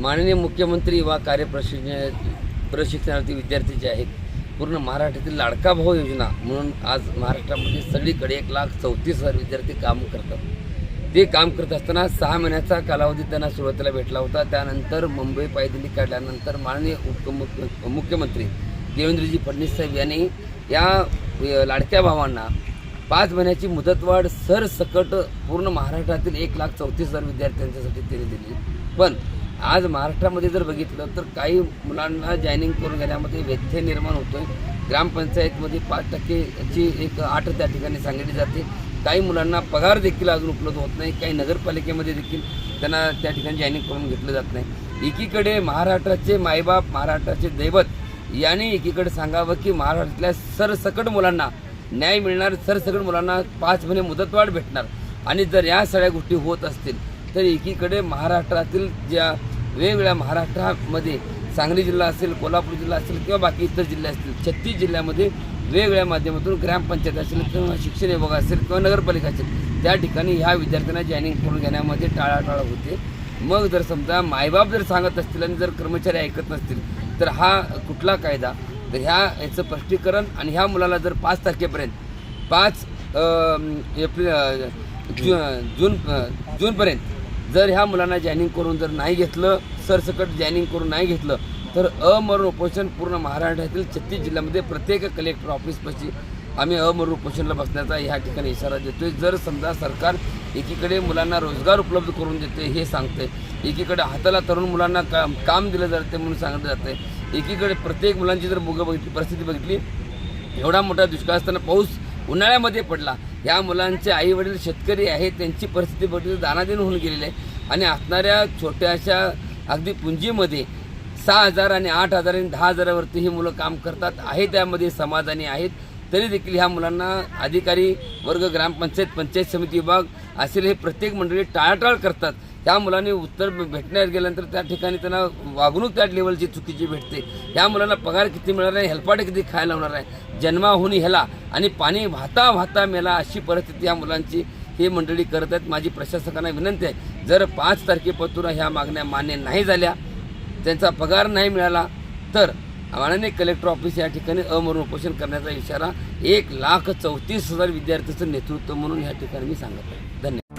माननीय मुख्यमंत्री वा कार्यप्रशिक्षण प्रशिक्षणार्थी विद्यार्थी जे आहेत. पूर्ण महाराष्ट्रातील लाडका भाऊ योजना म्हणून आज महाराष्ट्रामध्ये सगळीकडे एक लाख चौतीस हजार विद्यार्थी काम करतात. ते काम करत असताना सहा महिन्याचा कालावधी त्यांना सुरुवातीला भेटला होता. त्यानंतर मुंबई पायदिली काढल्यानंतर माननीय उपमुख्य मुख्यमंत्री देवेंद्रजी फडणवीस साहेब यांनी या लाडक्या भावांना पाच महिन्याची मुदतवाढ सरसकट पूर्ण महाराष्ट्रातील एक लाख चौतीस हजार विद्यार्थ्यांच्यासाठी त्यांनी दिली. पण आज महाराष्ट्रामध्ये जर बघितलं तर काही मुलांना जॉईनिंग करून घेण्यामध्ये व्यत्यय निर्माण होतोय. ग्रामपंचायतमध्ये पाच टक्केची एक आठ त्या ठिकाणी सांगितली जाते. काही मुलांना पगार देखील अजून उपलब्ध होत नाही. काही नगरपालिकेमध्ये देखील त्यांना त्या ठिकाणी जॉईनिंग करून घेतलं जात नाही. एकीकडे महाराष्ट्राचे मायबाप महाराष्ट्राचे दैवत यांनी एकीकडे सांगावं की महाराष्ट्रातल्या सरसकट मुलांना न्याय मिळणार. सरसकट मुलांना पाच महिने मुदतवाढ भेटणार. आणि जर या सगळ्या गोष्टी होत असतील तर एकीकडे महाराष्ट्रातील ज्या वेगवेगळ्या महाराष्ट्रामध्ये सांगली जिल्हा असेल कोल्हापूर जिल्हा असेल किंवा बाकी इतर जिल्हे असतील छत्तीस जिल्ह्यामध्ये वेगवेगळ्या माध्यमातून ग्रामपंचायत असेल किंवा शिक्षण विभाग असेल किंवा नगरपालिका असेल त्या ठिकाणी ह्या विद्यार्थ्यांना जॉईनिंग करून घेण्यामध्ये टाळाटाळ होते. मग जर समजा मायबाप जर सांगत असतील आणि जर कर्मचारी ऐकत नसतील तर हा कुठला कायदा? तर ह्या याचं स्पष्टीकरण आणि ह्या मुलाला जर पाच तारखेपर्यंत पाच एप्रिल जू जून जूनपर्यंत जर ह्या मुलांना जॉईनिंग करून जर नाही घेतलं सरसकट जॉईनिंग करून नाही घेतलं तर अमरण उपोषण पूर्ण महाराष्ट्रातील छत्तीस जिल्ह्यामध्ये प्रत्येक कलेक्टर ऑफिसपाशी आम्ही अमरण उपोषणला बसण्याचा ह्या ठिकाणी इशारा देतोय. जर समजा सरकार एकीकडे मुलांना रोजगार उपलब्ध करून देते हे सांगते एकीकडे हाताला तरुण मुलांना काम काम दिलं जाते म्हणून सांगितलं जाते एकीकडे प्रत्येक मुलांची जर मुगं बघितली परिस्थिती बघितली एवढा मोठा दुष्काळ असताना पाऊस उन्हाळ्यामध्ये पडला या मुलांचे आई वडील शेतकरी आहेत त्यांची परिस्थिती बघितली दानाधीन होऊन गेलेली आहे. आणि असणाऱ्या छोट्याशा अगदी पुंजीमध्ये सहा हजार आणि आठ हजार आणि दहा हजारावरती ही मुलं काम करतात आहे त्यामध्ये समाधानी आहेत. तरी देखील ह्या मुलांना अधिकारी वर्ग ग्रामपंचायत पंचायत समिती विभाग असेल हे प्रत्येक मंडळी टाळाटाळ करतात. त्या मुलांनी उत्तर भेटण्यात गेल्यानंतर त्या ठिकाणी त्यांना वागणूक त्या लेवलची चुकीची भेटते. त्या मुलांना पगार किती मिळणार आहे हेल्पाटे किती खायला होणार आहे जन्माहून ह्याला आणि पाणी वाहता वाहता मेला अशी परिस्थिती या मुलांची हे मंडळी करत आहेत. माझी प्रशासकांना विनंती आहे जर पाच तारखेपासून ह्या मागण्या मान्य नाही झाल्या त्यांचा पगार नाही मिळाला तर माननीय कलेक्टर ऑफिस या ठिकाणी अमरण उपोषण करण्याचा इशारा एक लाख चौतीस हजार विद्यार्थ्यांचं नेतृत्व म्हणून या ठिकाणी मी सांगत आहे धन्यवाद